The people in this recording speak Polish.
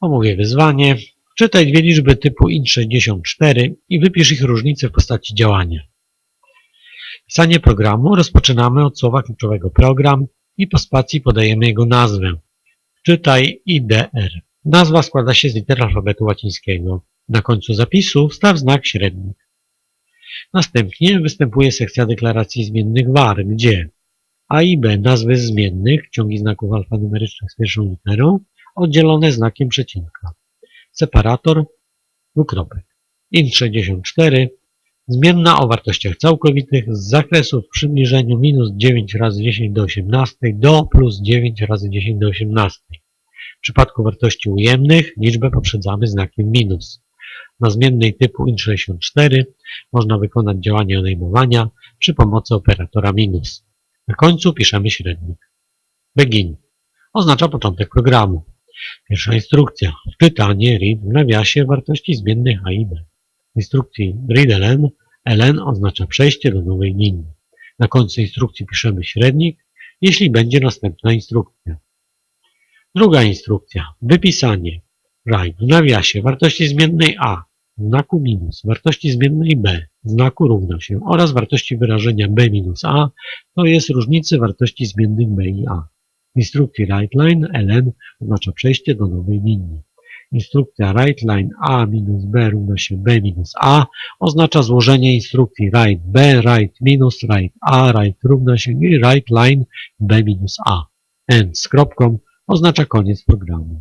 Omówię wyzwanie. Czytaj dwie liczby typu int64 i wypisz ich różnice w postaci działania. Pisanie programu rozpoczynamy od słowa kluczowego program i po spacji podajemy jego nazwę. Czytaj IDR. Nazwa składa się z liter alfabetu łacińskiego. Na końcu zapisu wstaw znak średnik. Następnie występuje sekcja deklaracji zmiennych var, gdzie a i b nazwy zmiennych, ciągi znaków alfanumerycznych z pierwszą literą, oddzielone znakiem przecinka. Separator, dwukropek. int64, zmienna o wartościach całkowitych z zakresu w przybliżeniu minus 9 razy 10 do 18 do plus 9 razy 10 do 18. W przypadku wartości ujemnych liczbę poprzedzamy znakiem minus. Na zmiennej typu int64 można wykonać działanie odejmowania przy pomocy operatora minus. Na końcu piszemy średnik. Begin oznacza początek programu. Pierwsza instrukcja. Wczytanie read w nawiasie wartości zmiennych a i b. W instrukcji readln ln oznacza przejście do nowej linii. Na końcu instrukcji piszemy średnik, jeśli będzie następna instrukcja. Druga instrukcja. Wypisanie. Write w nawiasie wartości zmiennej a, znaku minus, wartości zmiennej b, znaku równa się oraz wartości wyrażenia b minus a, to jest różnicy wartości zmiennych b i a. W instrukcji WriteLine ln oznacza przejście do nowej linii. Instrukcja WriteLine a minus b równa się b minus a oznacza złożenie instrukcji write b, write minus, write a, write równa się i WriteLine b minus a. End z kropką oznacza koniec programu.